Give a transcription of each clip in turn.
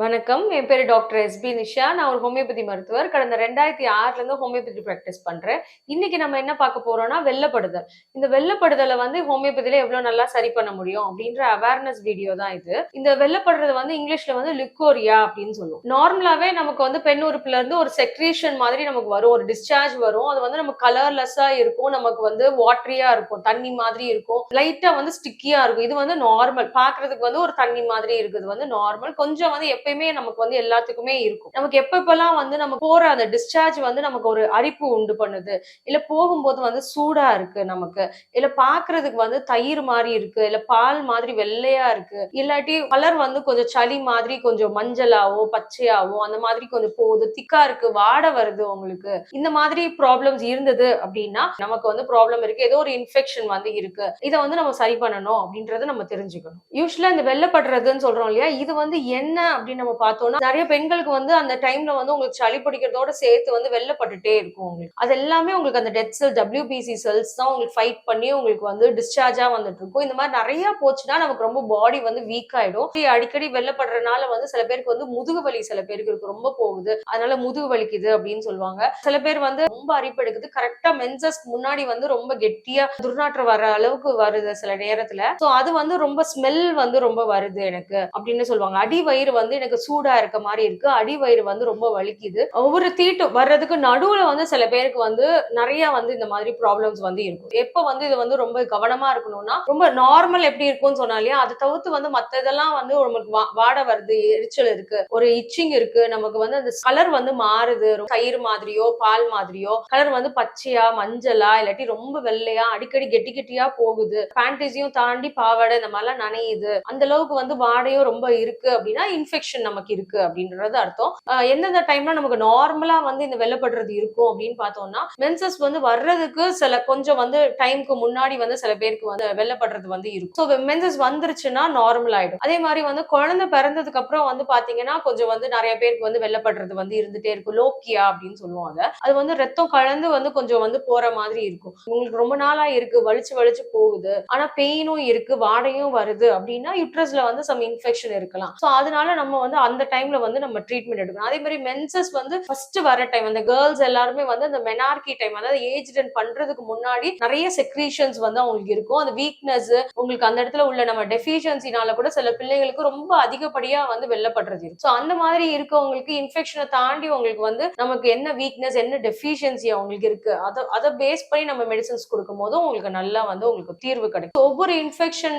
வணக்கம். என் பேர் doctor SP Nisha. நான் ஒரு ஹோமியோபதி மருத்துவர். கடந்த ரெண்டாயிரத்தி ஆறுலேருந்து ஹோமியோபதி ப்ராக்டிஸ் பண்ணுறேன் இன்னைக்கு நம்ம என்ன பார்க்க போறோம்னா வெள்ளப்படுதல். இந்த வெள்ளப்படுதலை வந்து ஹோமியோபதியில எவ்வளோ நல்லா சரி பண்ண முடியும் அப்படின்ற அவேர்னஸ் வீடியோ தான் இது. இந்த வெள்ளப்படுறது வந்து இங்கிலீஷ்ல வந்து லிக்கோரியா அப்படின்னு சொல்லுவோம். நார்மலாவே நமக்கு வந்து பெண் உறுப்புல இருந்து ஒரு செக்ரேஷன் மாதிரி நமக்கு வரும். ஒரு டிஸ்சார்ஜ் வரும். அது வந்து நம்ம கலர்லெஸ்ஸா இருக்கும். நமக்கு வந்து வாட்டரியா இருக்கும். தண்ணி மாதிரி இருக்கும். லைட்டா வந்து ஸ்டிக்கியா இருக்கும். இது வந்து நார்மல் பாக்குறதுக்கு வந்து ஒரு தண்ணி மாதிரி இருக்குது. வந்து நார்மல் கொஞ்சம் வந்து எப்பயுமே நமக்கு வந்து எல்லாத்துக்குமே இருக்கும். நமக்கு எப்பப்பெல்லாம் வந்து நம்ம போற அந்த டிஸ்சார்ஜ் வந்து நமக்கு ஒரு அரிப்பு உண்டு பண்ணுது. இல்ல போகும்போது வந்து சூடா இருக்கு நமக்கு. இல்ல பாக்குறதுக்கு வந்து தயிர் மாதிரி இருக்கு. இல்ல பால் மாதிரி வெள்ளையா இருக்கு. இல்லாட்டி கலர் வந்து கொஞ்சம் சளி மாதிரி கொஞ்சம் மஞ்சளாவோ பச்சையாவோ அந்த மாதிரி கொஞ்சம் போகுது. திக்கா இருக்கு. வாடை வருது உங்களுக்கு. இந்த மாதிரி ப்ராப்ளம்ஸ் இருந்தது அப்படின்னா நமக்கு வந்து ப்ராப்ளம் இருக்கு. ஏதோ ஒரு இன்ஃபெக்ஷன் வந்து இருக்கு. இதை வந்து நம்ம சரி பண்ணணும் அப்படின்றத நம்ம தெரிஞ்சுக்கணும். யூஸ்வலா இந்த வெள்ளப்படுறதுன்னு சொல்றோம் இல்லையா? இது வந்து என்ன அப்படின்னு நம்ம பார்த்தோம்னா நிறைய பெண்களுக்கு வந்து அந்த டைம்ல வந்து உங்களுக்கு சளி பிடிக்கிறதோட சேர்த்து வந்து வெள்ளப்பட்டுட்டே இருக்கும் உங்களுக்கு. அது எல்லாமே உங்களுக்கு அந்த டெட் செல் டபிள்யூபிசி செல்ஸ் தான் உங்களுக்கு ஃபைட் பண்ணி உங்களுக்கு வந்து டிஸ்சார்ஜா வந்துட்டு இருக்கும். இந்த மாதிரி நிறைய போச்சுன்னா நமக்கு ரொம்ப பாடி வந்து வீக் ஆயிடும். அடிக்கடி வெள்ளப்படுறதுனால வந்து சில பேருக்கு வந்து முதுகு வலி சில பேருக்கு இருக்கு ரொம்ப போகுது. அதனால முதுகு வலிக்குது அப்படின்னு சொல்லுவாங்க. சில பேர் வந்து ரொம்ப அரிப்பு எடுக்குது. கரெக்டா மென்சஸ்க்கு முன்னாடி வந்து ரொம்ப கெட்டியா துர்நாற்றம் வர அளவுக்கு வருது சில நேரத்துல. சோ அது வந்து ரொம்ப ஸ்மெல் வந்து ரொம்ப வருது எனக்கு அப்படின்னு சொல்லுவாங்க. அடி வயிறு வந்து எனக்கு சூடா இருக்க மாதிரி இருக்கு. அடி வயிறு வந்து ரொம்ப வலிக்குது. ஒவ்வொரு தீட்டு வர்றதுக்கு நடுவுல வந்து சில பேருக்கு வந்து நிறைய வந்து இந்த மாதிரி ப்ராப்ளம்ஸ் வந்து இருக்கும். எப்ப வந்து இது வந்து ரொம்ப கவனமா இருக்கணும்னா ரொம்ப நார்மல் எப்படி இருக்கும்னு சொன்னா இல்லையா அதை தவிர்த்து வந்து மத்த இதெல்லாம் வந்து நமக்கு வா- வாடை வருது எரிச்சல் இருக்கு ஒரு இச்சிங் இருக்கு நமக்கு வந்து அந்த கலர் வந்து மாறுது தயிர் மாதிரியோ பால் மாதிரியோ கலர் வந்து பச்சையா மஞ்சளா இல்லாட்டி ரொம்ப வெள்ளையா அடிக்கடி கெட்டி கெட்டியா போகுது. பேண்டசியும் தாண்டி பாவாடை இந்த மாதிரிலாம் நனையுது. அந்த அளவுக்கு வந்து வாடையும் ரொம்ப இருக்கு அப்படின்னா இன்ஃபெக்ஷன் நமக்கு இருக்கு அப்படின்றது அர்த்தம். ஆஹ் எந்தெந்த டைம்ல நமக்கு நார்மலா வந்து இந்த வெள்ளப்படுறது இருக்கும் அப்படின்னு பார்த்தோம்னா மென்சஸ் வந்து வர்றதுக்கு சில கொஞ்சம் வந்து டைம்க்கு முன்னாடி வந்து சில பேருக்கு வந்து வெள்ளப்படுறது வந்து இருக்கும். ஸோ மென்சஸ் வந்துருச்சுன்னா நார்மல் ஆயிடும். அதே மாதிரி வந்து குழந்தை பிறந்ததுக்கு அப்புறம் வந்து பாத்தீங்கன்னா கொஞ்சம் வந்து நிறைய பேருக்கு வந்து வெள்ளப்படுறது வந்து இருந்துட்டே இருக்கும். லோக்கியா அப்படின்னு சொல்லுவாங்க. அது வந்து ரத்தம் கலந்து வந்து கொஞ்சம் வந்து போற மாதிரி இருக்கும். உங்களுக்கு ரொம்ப நாளா இருக்கு வலிச்சு வலிச்சு போகுது. ஆனா பெயினும் இருக்கு வாடையும் வருது அப்படின்னா யூட்ரஸ்ல வந்து சம் இன்ஃபெக்ஷன் இருக்கலாம். ஸோ அதனால நம்ம வந்து அந்த டைம்ல வந்து நம்ம ட்ரீட்மெண்ட் எடுக்கணும். அதே மாதிரி மென்சஸ் வந்து ஃபர்ஸ்ட் வர டைம் அந்த கேர்ள்ஸ் எல்லாருமே வந்து அந்த மெனார்கி டைம் அதாவது ஏஜ் டென் பண்றதுக்கு முன்னாடி நிறைய செக்ரீஷன்ஸ் வந்து அவங்களுக்கு இருக்கும். அந்த வீக்னஸ் உங்களுக்கு அந்த இடத்துல உள்ள நம்ம டெஃபிஷியன்சினால கூட சில பிள்ளைங்களுக்கு ரொம்ப அதிகப்படியா வந்து வெள்ளப்படுறது ஸோ அந்த மாதிரி இருக்கவங்களுக்கு இன்ஃபெக்ஷனை தாண்டி உங்களுக்கு வந்து நமக்கு என்ன வீக்னஸ் என்ன டெஃபிஷியன்சி அவங்களுக்கு இருக்கு அதை அதை பேஸ் பண்ணி நம்ம மெடிசன்ஸ் கொடுக்கும் போதும் உங்களுக்கு நல்லா வந்து உங்களுக்கு தீர்வு கிடைக்கும். ஒவ்வொரு இன்ஃபெக்ஷன்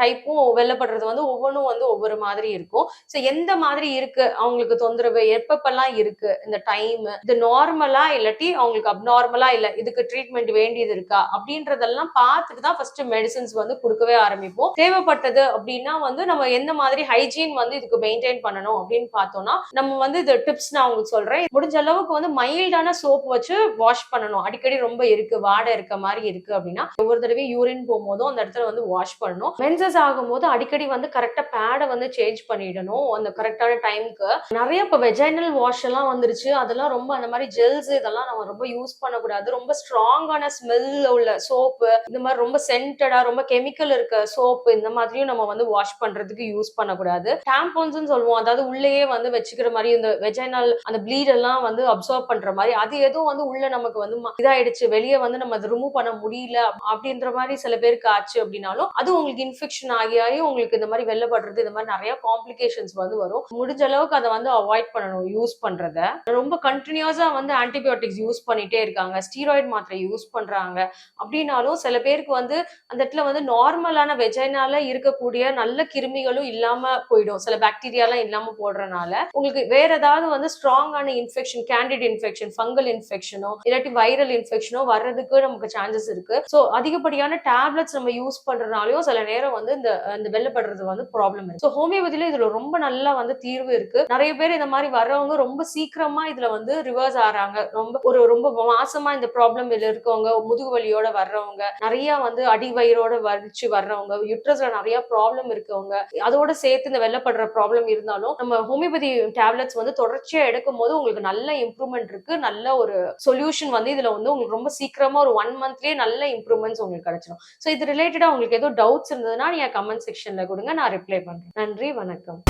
டைப்பும் வெள்ளப்படுறது வந்து ஒவ்வொன்றும் வந்து ஒவ்வொரு மாதிரி இருக்கும். ஸோ எந்த மாதிரி இருக்கு அவங்களுக்கு தொந்தரவு? எப்பப்பெல்லாம் இருக்கு? இந்த டைம் இது நார்மலா இல்லாட்டி அவங்களுக்கு அப்நார்மலா இல்ல இதுக்கு ட்ரீட்மெண்ட் வேண்டியது இருக்கா? அப்படின்றதெல்லாம் பார்த்துட்டு தான் ஃபர்ஸ்ட் மெடிசன்ஸ் வந்து கொடுக்கவே ஆரம்பிப்போம். தேவைப்பட்டது அப்படின்னா வந்து நம்ம எந்த மாதிரி ஹைஜீன் வந்து இதுக்கு மெயின்டைன் பண்ணணும் அப்படின்னு பார்த்தோம்னா நம்ம வந்து இது டிப்ஸ் நான் உங்களுக்கு சொல்றேன். முடிஞ்ச அளவுக்கு வந்து மைல்டான சோப் வச்சு வாஷ் பண்ணணும். அடிக்கடி ரொம்ப இருக்கு வாடை இருக்க மாதிரி இருக்கு அப்படின்னா ஒவ்வொரு தடவையும் யூரின் போகும்போதும் அந்த இடத்துல வந்து வாஷ் பண்ணணும். மென்சஸ் ஆகும்போது அடிக்கடி வந்து கரெக்டா பேடை வந்து சேஞ்ச் பண்ணிடணும். அந்த கரெக்டான டைம்க்கு நிறைய இப்போ வெஜைனல் வாஷ் எல்லாம் வந்துருச்சு. அதெல்லாம் ரொம்ப அந்த மாதிரி ஜெல்ஸ் இதெல்லாம் நம்ம ரொம்ப யூஸ் பண்ணக்கூடாது. ரொம்ப ஸ்ட்ராங்கான ஸ்மெல் உள்ள சோப்பு இந்த மாதிரி ரொம்ப சென்டடா ரொம்ப கெமிக்கல் இருக்க சோப்பு இந்த மாதிரியும் நம்ம வந்து வாஷ் பண்றதுக்கு யூஸ் பண்ணக்கூடாது. டாம்போன்ஸ் சொல்லுவோம். அதாவது உள்ளேயே வந்து வச்சுக்கிற மாதிரி இந்த வெஜைனல் அந்த ப்ளீட் எல்லாம் வந்து அப்சர்வ் பண்ற மாதிரி. அது எதுவும் வந்து உள்ள நமக்கு வந்து ம- இதாயிடுச்சு. வெளியே வந்து நம்ம அதை ரிமூவ் பண்ண முடியல அப்படின்ற மாதிரி சில பேருக்கு ஆச்சு அப்படின்னாலும் அது உங்களுக்கு இன்ஃபெக்ஷன் ஆகி ஆகி உங்களுக்கு இந்த மாதிரி வெள்ளப்படுறது இந்த மாதிரி நிறைய காம்ப்ளிகேஷன்ஸ் வந்து வரும். முடிஞ்ச அளவுக்கு அதை வந்து அவாய்ட் பண்ணணும் யூஸ் பண்றத. ரொம்ப கண்டினியூஸா வந்து ஆன்டிபயோட்டிக்ஸ் யூஸ் பண்ணிட்டே இருக்காங்க. ஸ்டீராய்டு மாத்திரை யூஸ் பண்றாங்க. அப்படின்னாலும் சில பேருக்கு வந்து அந்த இடத்துல வந்து நார்மலான வெஜைனால இருக்கக்கூடிய நல்ல கிருமிகளும் இல்லாம போயிடும். சில பாக்டீரியாலாம் இல்லாம போடுறனால உங்களுக்கு வேற ஏதாவது வந்து ஸ்ட்ராங்கான இன்ஃபெக்ஷன் கேண்டிட் இன்ஃபெக்ஷன் ஃபங்கல் இன்ஃபெக்ஷனோ இல்லாட்டி வைரல் இன்ஃபெக்ஷனோ வர்றதுக்கு நமக்கு சான்சஸ் இருக்கு. ஸோ அதிகப்படியான டேப்லெட்ஸ் நம்ம யூஸ் பண்றதுனாலயும் சில நேரம் வந்து இந்த இந்த வெள்ளப்படுறது வந்து ப்ராப்ளம் இருக்கு. ஸோ ஹோமியோபதியில இதுல ரொம்ப நல்லா வந்து தீர்வு இருக்கு. நிறைய பேர் இந்த மாதிரி வர்றவங்க ரொம்ப சீக்கிரமா இதுல வந்து ரிவர்ஸ் ஆறாங்க. ரொம்ப ஒரு ரொம்ப மாசமா இந்த ப்ராப்ளம் இருக்கவங்க முதுகு வலியோட வர்றவங்க நிறைய வந்து அடி வயிறோட வலிச்சு வர்றவங்க யுட்ரஸ்ல நிறைய ப்ராப்ளம் இருக்கவங்க அதோட சேர்த்து இந்த வெள்ளப்படுற ப்ராப்ளம் இருந்தாலும் நம்ம ஹோமியோபதி டேப்லெட்ஸ் வந்து தொடர்ச்சியா எடுக்கும் போது உங்களுக்கு நல்ல இம்ப்ரூவ்மெண்ட் இருக்கு. நல்ல ஒரு சொல்யூஷன் வந்து இதுல வந்து உங்களுக்கு ரொம்ப சீக்கிரமா ஒரு ஒன் மந்த்லயே நல்ல இம்ப்ரூவ்மெண்ட்ஸ் உங்களுக்கு கிடைச்சிடும் ஸோ இது ரிலேட்டடா உங்களுக்கு ஏதோ டவுட்ஸ் இருந்ததுன்னா நீங்க கமெண்ட் செக்ஷன்ல கொடுங்க. நான் ரிப்ளை பண்றேன். நன்றி வணக்கம்.